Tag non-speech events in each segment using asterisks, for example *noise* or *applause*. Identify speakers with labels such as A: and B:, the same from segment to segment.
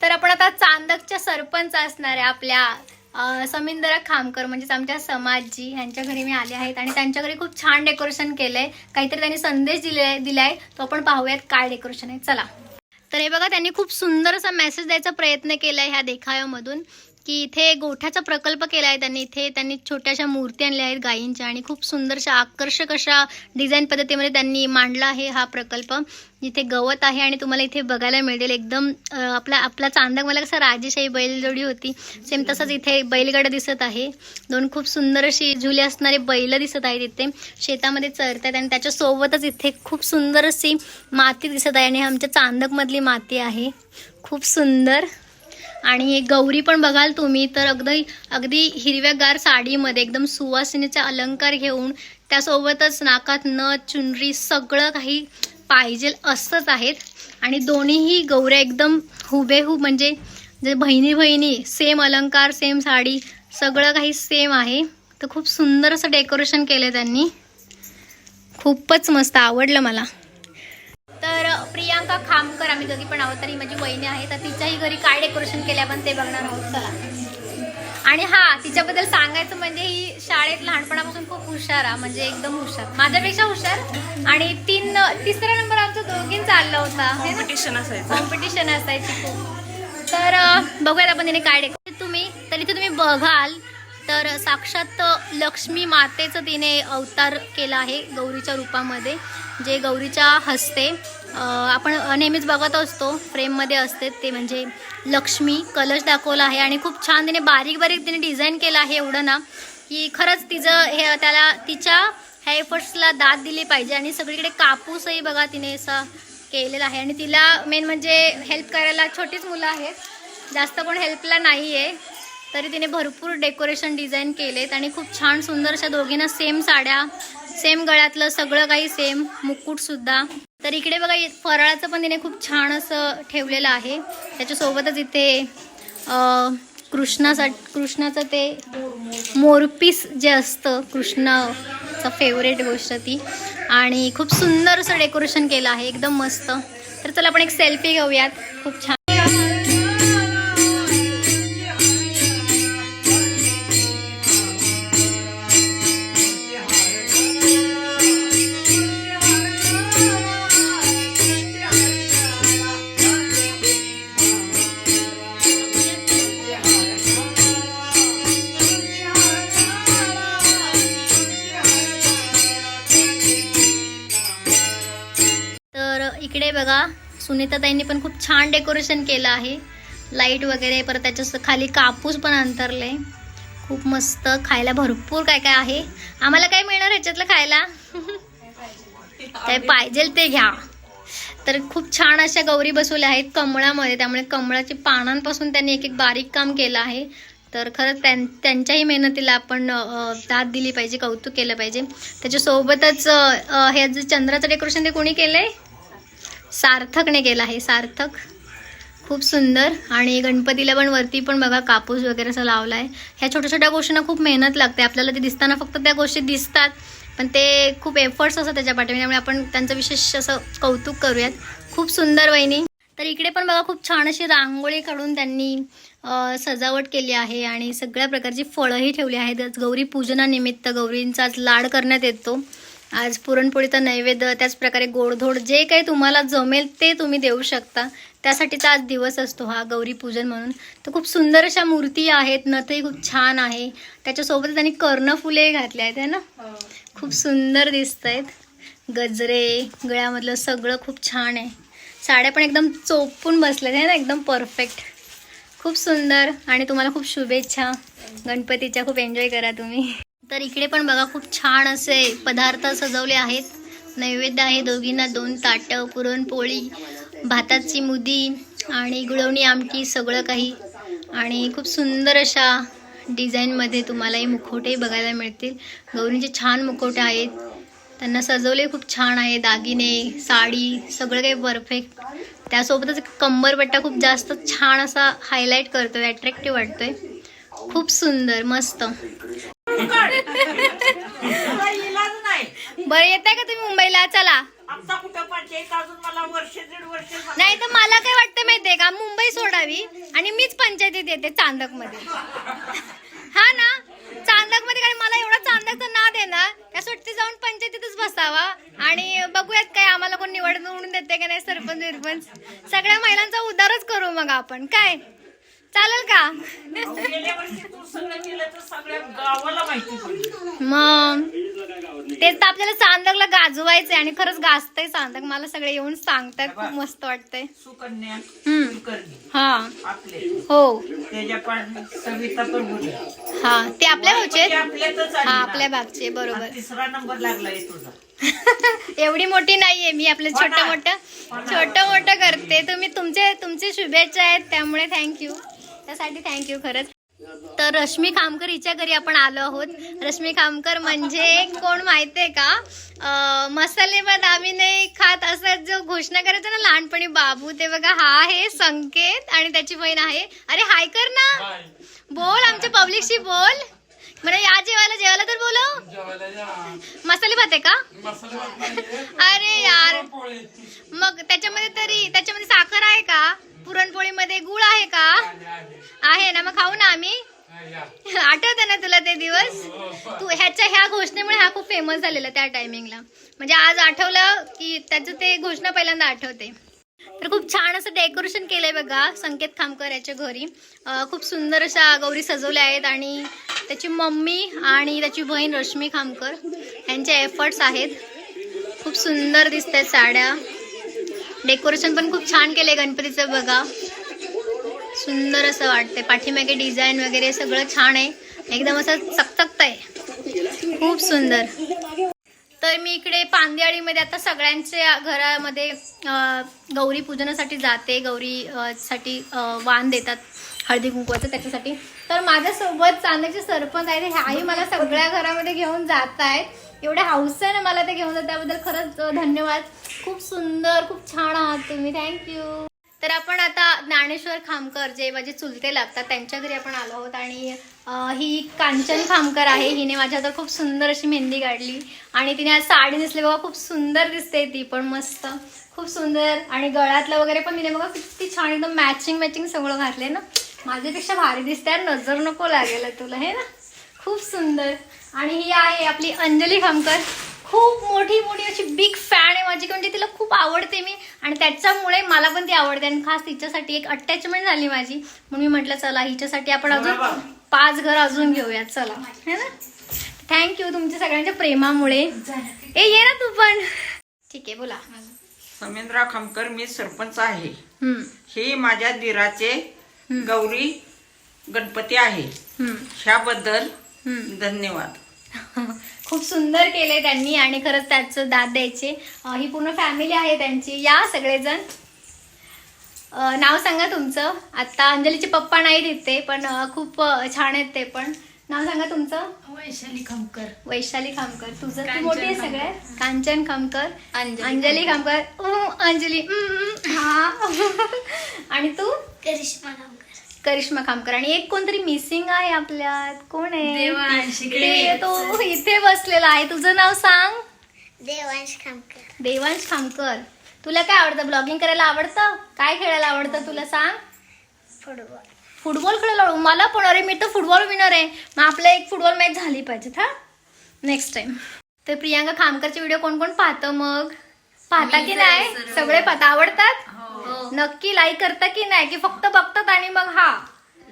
A: तर आपण आता चांदकच्या सरपंच असणाऱ्या आपल्या समिंदरा खामकर. म्हणजेच आमच्या समाजजी यांच्या घरी मी आले आहेत आणि त्यांच्या घरी खूप छान डेकोरेशन केलंय. काहीतरी त्यांनी संदेश दिले दिलाय. तो आपण पाहूयात काय डेकोरेशन आहे. चला. तर हे बघा त्यांनी खूप सुंदर असा मेसेज द्यायचा प्रयत्न केलाय ह्या देखाव्यामधून. की इथे गोठ्याचा प्रकल्प केला आहे त्यांनी. इथे त्यांनी छोट्याशा मूर्ती आणल्या आहेत गायींच्या आणि खूप सुंदरशा आकर्षक अशा डिझाईन पद्धतीमध्ये त्यांनी मांडला आहे हा प्रकल्प. जिथे गवत आहे आणि तुम्हाला इथे बघायला मिळेल एकदम आपला आपला चांदक मला कसं राजेशाही बैलजोडी होती. सेम तसंच इथे बैलगाडा दिसत आहे. दोन खूप सुंदर अशी झुले असणारे बैल दिसत आहेत इथे. शेतामध्ये चरतात आणि त्याच्या सोबतच इथे खूप सुंदर अशी माती दिसत आहे आणि आमच्या चांदकमधली माती आहे. खूप सुंदर. आणि गौरी पण बघाल तुम्ही तर अगदी अगदी हिरव्यागार साडीमध्ये एकदम सुवासिनीचा अलंकार घेऊन त्यासोबतच नाकात नथ चुनरी सगळं काही पाहिजे असंच आहेत. आणि दोन्हीही गौऱ्या एकदम हुबेहूब म्हणजे जे बहिणी बहिणी सेम अलंकार सेम साडी सगळं काही सेम आहे. तर खूप सुंदर असं डेकोरेशन केलं त्यांनी. खूपच मस्त आवडलं मला. प्रियांका खामकर आम्ही दोघी पण आहोत. तरी माझी वहिनी आहे तर तिच्याही घरी काय डेकोरेशन केले आपण ते बघणार आहोत. चला. आणि हा तिच्याबद्दल सांगायचं म्हणजे ही शाळेत लहानपणापासून खूप हुशार आहे म्हणजे एकदम हुशार. माझ्यापेक्षा हुशार. आणि तीन तिसरा नंबर आमचा दोघींचा आला होता.
B: कॉम्पिटिशन असायचं.
A: कॉम्पिटिशन असायची खूप. तर बघूयात आपण तिने काय डेकोरेशन तुम्ही तर इथे तुम्ही बघाल तर साक्षात लक्ष्मी मातेचं तिने अवतार केला आहे गौरीच्या रूपामध्ये. जे गौरीच्या हस्ते आपण नेहमीच बघत असतो फ्रेममध्ये असते ते म्हणजे लक्ष्मी कलश दाखवला आहे आणि खूप छान तिने बारीक बारीक तिने डिझाईन केलं आहे एवढं ना की खरंच तिचं हे त्याला तिच्या ह्या एफर्ट्सला दाद दिली पाहिजे आणि सगळीकडे कापूसही बघा तिने असा केलेला आहे आणि तिला मेन म्हणजे हेल्प करायला छोटीच मुलं आहेत जास्त कोण हेल्पला नाही आहे तरी तिने भरपूर डेकोरेशन डिझाईन केलेत आणि खूप छान सुंदर अशा दोघींना सेम साड्या सेम गळ्यातलं सगळं काही सेम मुकुटसुद्धा तर इकडे बघा फराळाचं पण तिने खूप छान असं ठेवलेलं आहे. त्याच्यासोबतच इथे कृष्णासा कृष्णाचं ते मोरपीस जे असतं कृष्णाचं फेवरेट गोष्ट ती. आणि खूप सुंदर असं डेकोरेशन केलं आहे एकदम मस्त. तर चला आपण एक सेल्फी घेऊयात. खूप छान. इकडे बघा सुनीताताईंनी पण खूप छान डेकोरेशन केलं आहे. लाइट वगैरे परत त्याच्याखाली कापूस पण अंतरले. खूप मस्त खायला भरपूर काय काय आहे. आम्हाला काय मिळणार ह्याच्यातलं खायला? काय पाहिजे ते घ्या. तर खूप छान अशा गौरी बसवल्या आहेत कमळामध्ये. त्यामुळे कमळाच्या पानांपासून त्यांनी एक एक बारीक काम केलं आहे. तर खरंच त्यां त्यांच्याही मेहनतीला आपण दाद दिली पाहिजे कौतुक केलं पाहिजे. त्याच्यासोबतच हे जे चंद्राचं डेकोरेशन ते कोणी केलंय? सार्थकने केलं आहे. सार्थक खूप सुंदर. आणि गणपतीला पण वरती पण बघा कापूस वगैरे असं लावला आहे ह्या छोट्या छोट्या गोष्टींना खूप मेहनत लागते. आपल्याला ते दिसताना फक्त त्या गोष्टी दिसतात पण ते खूप एफर्ट्स असतात त्याच्या पाठीमागे. त्यामुळे आपण त्यांचं विशेष असं कौतुक करूयात. खूप सुंदर वहिनी. तर इकडे पण बघा खूप छान अशी रांगोळी काढून त्यांनी सजावट केली आहे आणि सगळ्या प्रकारची फळंही ठेवली आहेत. गौरी पूजनानिमित्त गौरींचा आज लाड करण्यात येतो. आज पुरणपोळीचा नैवेद्य त्याच प्रकारे गोडधोड जे काही तुम्हाला जमेल ते तुम्ही देऊ शकता. त्यासाठीचा आज दिवस असतो हा गौरी पूजन म्हणून. तर खूप सुंदर अशा मूर्ती आहेत नथही खूप छान आहे. त्याच्यासोबत त्यांनी कर्णफुले घातले आहेत है ना? खूप सुंदर दिसत आहेत गजरे गळ्यामधलं सगळं खूप छान आहे. साड्या पण एकदम चोपून बसल्यात आहे ना? एकदम परफेक्ट खूप सुंदर. आणि तुम्हाला खूप शुभेच्छा. गणपतीच्या खूप एन्जॉय करा तुम्ही. तर इकडे पण बघा खूप छान असे पदार्थ सजवले आहेत. नैवेद्य आहे दोघींना दोन ताटं पुरणपोळी भाताची मुदी आणि गुळवणी आमटी सगळं काही. आणि खूप सुंदर अशा डिझाईनमध्ये तुम्हाला हे मुखवटे बघायला मिळतील. गौरींचे छान मुखवटे आहेत. त्यांना सजवले खूप छान आहे दागिने साडी सगळं काही परफेक्ट त्यासोबतच कंबरपट्टा खूप जास्त छान असा हायलाईट करतोय अट्रॅक्टिव्ह वाटतोय. खूप सुंदर मस्त.
B: इलाज नाही.
A: बरं येत आहे का तुम्ही मुंबईला? चला.
B: आमचा कुठं पंचायत अजून मला वर्ष दीड वर्ष झालं.
A: नाही तर मला काय वाटतं माहितीये का? मुंबई सोडावी आणि मीच पंचायतीत येते चांदकमध्ये हा ना? चांदकमध्ये कारण मला एवढा चांदकचा नाद आहे ना त्या वाटते जाऊन पंचायतीतच बसावा. आणि बघूयात काय आम्हाला कोण निवड निवडून देते का नाही सरपंच बिरपंच सगळ्या महिलांचा उद्धारच करू मग आपण. काय? चालेल का? मग. तेच तर आपल्याला चांदकला गाजवायचंय आणि खरंच गाजतंय चांदक मला सगळे येऊन सांगतात खूप मस्त वाटतंय.
B: सुकन्या
A: हा.
B: आपले.
A: हो.
B: सविता पण
A: हा. ते आपल्या भाऊचे
B: आपल्यातच
A: हा. आपल्या भागचे बरोबर.
B: तिसरा नंबर तुझा. *laughs*
A: एवढी मोठी नाहीये मी आपलं छोटं. मोठं. छोटं मोठं करते. तुम्ही तुमचे तुमचे शुभेच्छा आहेत त्यामुळे थँक्यू त्यासाठी थँक्यू खरंच. तर रश्मी खामकर हिच्या घरी आपण आलो आहोत. रश्मी खामकर म्हणजे कोण माहितीये का? मसाले भात आम्ही नाही खात असं जो घोषणा करायचा ना लहानपणी बाबू ते बघा हा आहे संकेत आणि त्याची बहीण आहे. अरे हाय कर ना. बोल आमच्या पब्लिकशी बोल. मला या जेवायला जेवायला तर बोलव. मसाले भात आहे का? अरे यार. मग त्याच्यामध्ये तरी त्याच्यामध्ये साखर आहे का पुरणपोळीमध्ये गुळ आहे का आहे ना मग खाऊ ना आम्ही आठवतं ना तुला ते दिवस तू ह्याच्या ह्या घोषणेमुळे हा खूप फेमस झालेला त्या टायमिंगला म्हणजे आज आठवलं की त्याचं ते घोषणा पहिल्यांदा आठवते. तर खूप छान असं डेकोरेशन केलंय बघा संकेत खामकर याच्या घरी. खूप सुंदर अशा गौरी सजवल्या आहेत आणि त्याची मम्मी आणि त्याची बहीण रश्मी खामकर यांचे एफर्ट्स आहेत. खूप सुंदर दिसत आहेत साड्या. डेकोरेशन पण खूप छान केलंय गणपतीचं बघा. सुंदर असं वाटतंय. पाठीमागे डिझाईन वगैरे सगळं छान आहे. एकदम असं चकचकत आहे खूप सुंदर. तर मी इकडे पांदियाळीमध्ये आता सगळ्यांच्या घरामध्ये गौरी पूजनासाठी जाते. गौरी साठी वाण देतात हळदी कुंकवाचं त्याच्यासाठी. तर माझ्यासोबत चांदण्याचे सरपंच आहेत. ह्याही मला सगळ्या घरामध्ये घेऊन जात आहेत. एवढ्या हौस आहे ना मला ते घेऊन जात त्याबद्दल खरंच धन्यवाद. खूप सुंदर खूप छान आहात तुम्ही. थँक्यू तर आपण आता ज्ञानेश्वर खामकर जे माझे चुलते लागतात त्यांच्या घरी आपण आलो आहोत आणि ही कांचन खामकर आहे. हिने माझ्या तर खूप सुंदर अशी मेहंदी काढली आणि तिने आज साडी दिसली बघा खूप सुंदर दिसते ती पण मस्त. खूप सुंदर. आणि गळ्यातलं वगैरे पण तिने बघा किती छान एकदम मॅचिंग मॅचिंग सगळं घातले ना. माझ्यापेक्षा भारी दिसते यार, नजर नको लागेल तुला हे ना? खूप सुंदर. आणि ही आहे आपली अंजली खामकर. खूप मोठी मोठी अशी बिग फॅन आहे माझी म्हणजे तिला खूप आवडते मी. आणि त्याच्यामुळे मला पण ती आवडते. आणि खास तिच्यासाठी एक अटॅचमेंट झाली माझी. म्हणून मी म्हटलं चला हिच्यासाठी आपण अजून पाच घर अजून घेऊया चला. है ना? थँक्यू तुमच्या सगळ्यांच्या प्रेमामुळे. ए ये ना तू पण. ठीक आहे बोला.
B: समेंद्रा खामकर मी सरपंच आहे.
A: हम्म,
B: हे माझ्या दिराचे गौरी गणपती आहे.
A: हम्म,
B: ह्याबद्दल
A: हम्म.
B: धन्यवाद. *laughs*
A: खूप सुंदर केले त्यांनी आणि खरंच त्याचं दाद द्यायचे. ही पूर्ण फॅमिली आहे त्यांची. या सगळेजण. नाव सांगा तुमचं. आता अंजलीचे पप्पा नाही तिथे पण खूप छान आहेत ते पण. नाव सांगा तुमचं.
C: वैशाली खामकर.
A: वैशाली खामकर. तुझं तू
C: कांचन
A: मोठी आहे. सगळ्यात. कांचन खामकर.
C: अंजली
A: अंजली खामकर. अंजली. हा. *laughs* आणि तू?
C: करिश्मा खामकर.
A: करिश्मा खामकर. आणि एक कोणतरी मिसिंग आहे आपल्यात. कोण आहे?
C: देवांश
A: ते तो इथे बसलेला आहे. तुझं नाव सांग.
C: देवांश खामकर.
A: देवांश खामकर. तुला काय आवडतं? ब्लॉगिंग करायला आवडतं? काय खेळायला आवडतं तुला सांग?
C: फुटबॉल.
A: फुटबॉल खेळायला. मला पण. अरे मी तर फुटबॉल विनर आहे. मग आपल्या एक फुटबॉल मॅच झाली पाहिजेत हा? नेक्स्ट टाइम तर प्रियांका खामकरचे व्हिडिओ कोण कोण पाहतं मग? पाहता की नाही? सगळे पाहता. आवडतात? नक्की लाईक करता की नाही की फक्त बघतात आणि मग हा.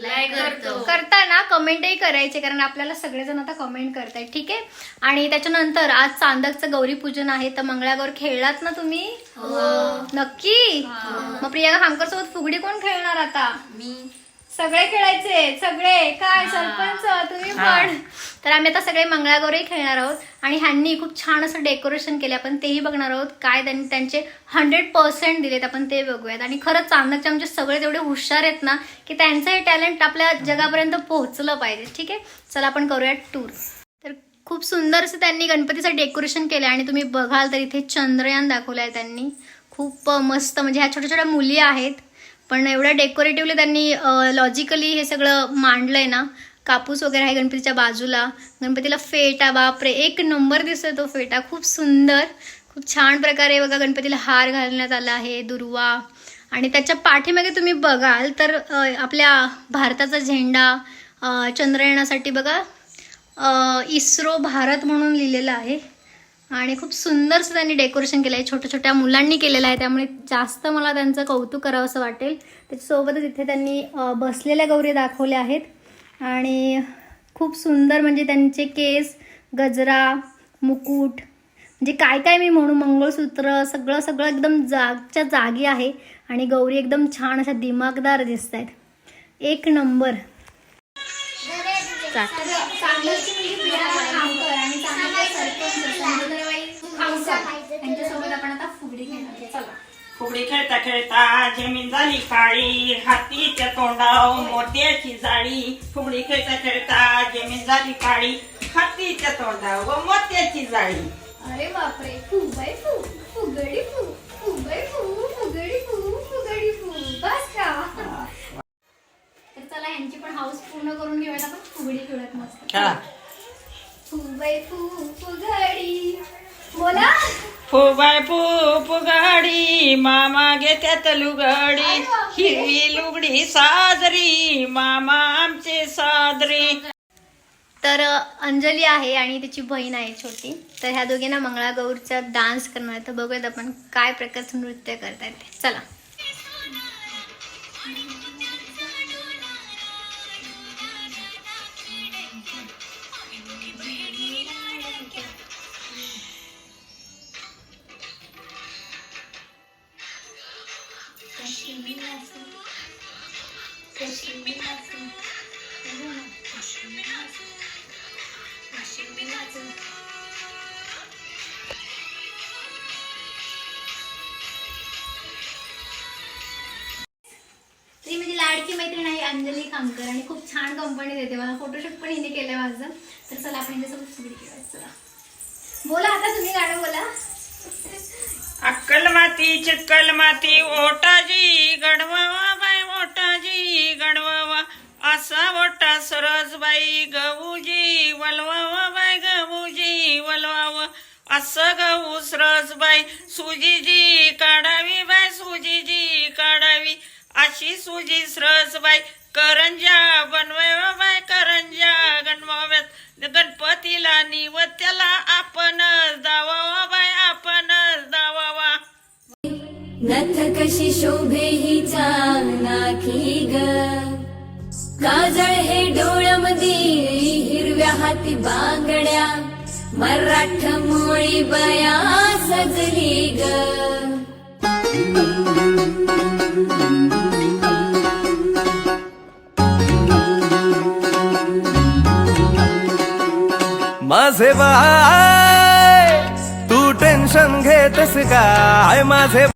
C: लाईक करतो.
A: करताना कमेंटही करायचे कारण आपल्याला सगळेजण आता कमेंट करतायत ठीक आहे? आणि त्याच्यानंतर आज चांदकचं गौरी पूजन आहे तर मंगळागौर खेळलात ना तुम्ही? नक्की? मग प्रियांका खामकर सोबत फुगडी कोण खेळणार आता?
C: मी.
A: सगळे खेळायचे सगळे काय सरपंच तुम्ही पण. तर आम्ही आता सगळे मंगळागौरही खेळणार आहोत आणि ह्यांनी खूप छान असं डेकोरेशन केले आपण तेही बघणार आहोत काय त्यांनी त्यांचे हंड्रेड पर्सेंट दिलेत आपण ते बघूयात. आणि खरंच चांदकचे आमचे सगळे तेवढे हुशार आहेत ना की त्यांचं हे टॅलेंट आपल्या जगापर्यंत पोहोचलं पाहिजे. ठीक आहे? चला आपण करूयात टूर तर खूप सुंदर असं त्यांनी गणपतीचं डेकोरेशन केलं आणि तुम्ही बघाल तर इथे चंद्रयान दाखवलं आहे त्यांनी. खूप मस्त म्हणजे ह्या छोट्या छोट्या मुली आहेत. पण एवढं डेकोरेटिव्हली त्यांनी लॉजिकली हे सगळं मांडलंय ना कापूस वगैरे आहे गणपतीच्या बाजूला गणपतीला फेटा बापरे एक नंबर दिसतोय तो फेटा खूप सुंदर खूप छान प्रकारे बघा गणपतीला हार घालण्यात आला आहे दुर्वा. आणि त्याच्या पाठीमागे तुम्ही बघाल तर आपल्या भारताचा झेंडा चंद्रयानासाठी बघा इस्रो भारत म्हणून लिहिलेलं आहे. आणि खूप सुंदरसं त्यांनी डेकोरेशन केलं आहे छोट्या छोट्या मुलांनी केलेलं आहे. त्यामुळे जास्त मला त्यांचं कौतुक करावं असं वाटेल. त्याच्यासोबतच इथे त्यांनी बसलेल्या गौरी दाखवल्या आहेत. आणि खूप सुंदर म्हणजे त्यांचे केस गजरा मुकुट म्हणजे काय काय मी म्हणू मंगळसूत्र सगळं सगळं एकदम जागच्या जागी आहे. आणि गौरी एकदम छान अशा दिमागदार दिसत आहेत एक नंबर. त्यांच्यासोबत आपण आता फुगडी खेळणार चला.
B: फुगडी खेळता खेळता जमीन झाली काळी हातीच्या तोंडाव मोत्याची जाळी. फुगडी खेळता खेळता जमीन झाली काळी हातीच्या तोंडाव व मोत्याची जाळी.
A: अरे बापरे फू बाय फू फुगडी फू फू बाय फू फुगडी फू फुगडी फू. बस का? तर चला यांची पण हाऊस पूर्ण करून घेऊयात आपण. फुगडी खेळत मस्त.
B: खेळा.
A: फू फुगडी. बोला.
B: फुबाय फू फुगाडी मामा घेत्यात लुगडी. हिरवी लुगडी साजरी मामा आमचे साजरी.
A: तर अंजली आहे आणि त्याची बहीण आहे छोटी. तर ह्या दोघींना मंगळागौरचा डान्स करणार. तर बघूयात आपण काय प्रकारचं नृत्य करतायत. चला. लाडकी मैत्रीण आहे अंजली खामकर आणि खूप छान कंपनी देते मला फोटोशूट पण हिने केलंय माझं. तर चला आपण हिच्यासोबत सुरू केलं चला. बोला आता तुम्ही गाणं बोला.
B: अक्कल माती चिक्कल माती ओटाजी गडवावा बाय ओटाजी गडवावा असा ओटा सरसबाई गहूजी वलवावा बाय गहूजी वलवावा. असं गहू सरसबाई सुजीजी काढा अशी सुजी सरसबाई करंजा बनवाव्या बाय करंजा गणवाव्यात. गणपतीला निवत्याला आपणच दावावा बाय आपणच दावावा.
D: नथ कशी शोभे ही नाखी ग. काजळ हे डोळ्यामध्ये हिरव्या हाती बांगड्या. मराठ मोळी बया सजली ग.
E: माझे बाय तू टेन्शन घेतस काय माझे